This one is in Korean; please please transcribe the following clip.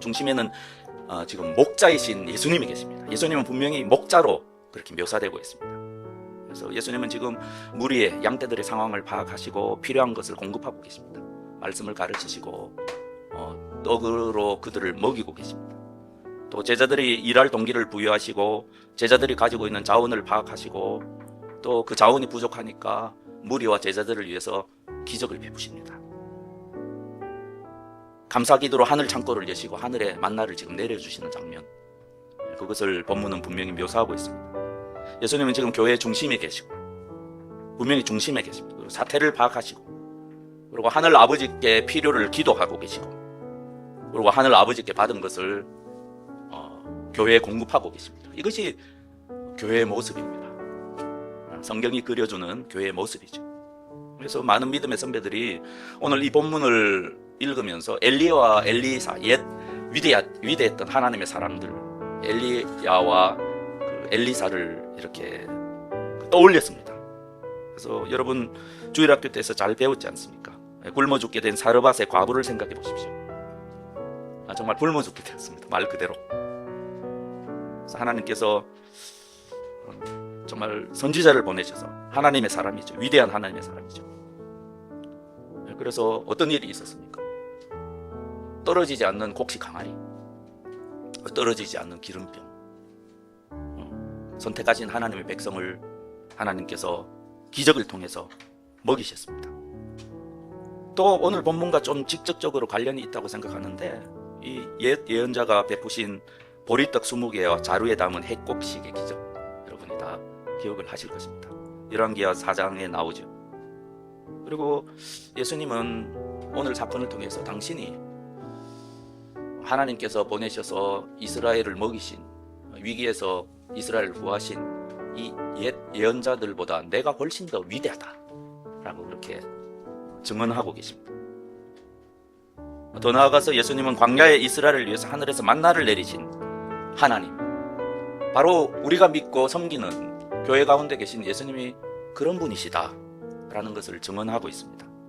중심에는 어, 지금 목자이신 예수님이 계십니다. 예수님은 분명히 목자로 그렇게 묘사되고 있습니다. 그래서 예수님은 지금 무리의 양떼들의 상황을 파악하시고 필요한 것을 공급하고 계십니다. 말씀을 가르치시고 어, 떡으로 그들을 먹이고 계십니다. 또 제자들이 일할 동기를 부여하시고 제자들이 가지고 있는 자원을 파악하시고 또 그 자원이 부족하니까 무리와 제자들을 위해서 기적을 베푸십니다. 감사기도로 하늘 창고를 여시고 하늘에 만나를 지금 내려주시는 장면 그것을 본문은 분명히 묘사하고 있습니다. 예수님은 지금 교회의 중심에 계시고 분명히 중심에 계십니다. 그리고 사태를 파악하시고 그리고 하늘 아버지께 필요를 기도하고 계시고 그리고 하늘 아버지께 받은 것을 어, 교회에 공급하고 계십니다. 이것이 교회의 모습입니다. 성경이 그려주는 교회의 모습이죠. 그래서 많은 믿음의 선배들이 오늘 이 본문을 읽으면서 엘리야와 엘리사 옛 위대하, 위대했던 하나님의 사람들 엘리야와 그 엘리사를 이렇게 떠올렸습니다. 그래서 여러분 주일학교 때에서 잘 배웠지 않습니까? 굶어 죽게 된 사르밧의 과부를 생각해 보십시오. 아, 정말 굶어 죽게 되었습니다. 말 그대로. 하나님께서 어, 정말 선지자를 보내셔서 하나님의 사람이죠. 위대한 하나님의 사람이죠. 그래서 어떤 일이 있었습니까? 떨어지지 않는 곡식 항아리, 떨어지지 않는 기름병. 어, 선택하신 하나님의 백성을 하나님께서 기적을 통해서 먹이셨습니다. 또 오늘 본문과 좀 직접적으로 관련이 있다고 생각하는데 이옛 예언자가 베푸신 보리떡 20개와 자루에 담은 핵곡식의 기적 여러분이 다 기억을 하실 것입니다. 열왕기하 4장에 나오죠. 그리고 예수님은 오늘 사건을 통해서 당신이 하나님께서 보내셔서 이스라엘을 먹이신 위기에서 이스라엘을 구하신 이 옛 예언자들보다 내가 훨씬 더 위대하다라고 그렇게 증언하고 계십니다. 더 나아가서 예수님은 광야의 이스라엘을 위해서 하늘에서 만나를 내리신 하나님. 바로 우리가 믿고 섬기는 교회 가운데 계신 예수님이 그런 분이시다라는 것을 증언하고 있습니다.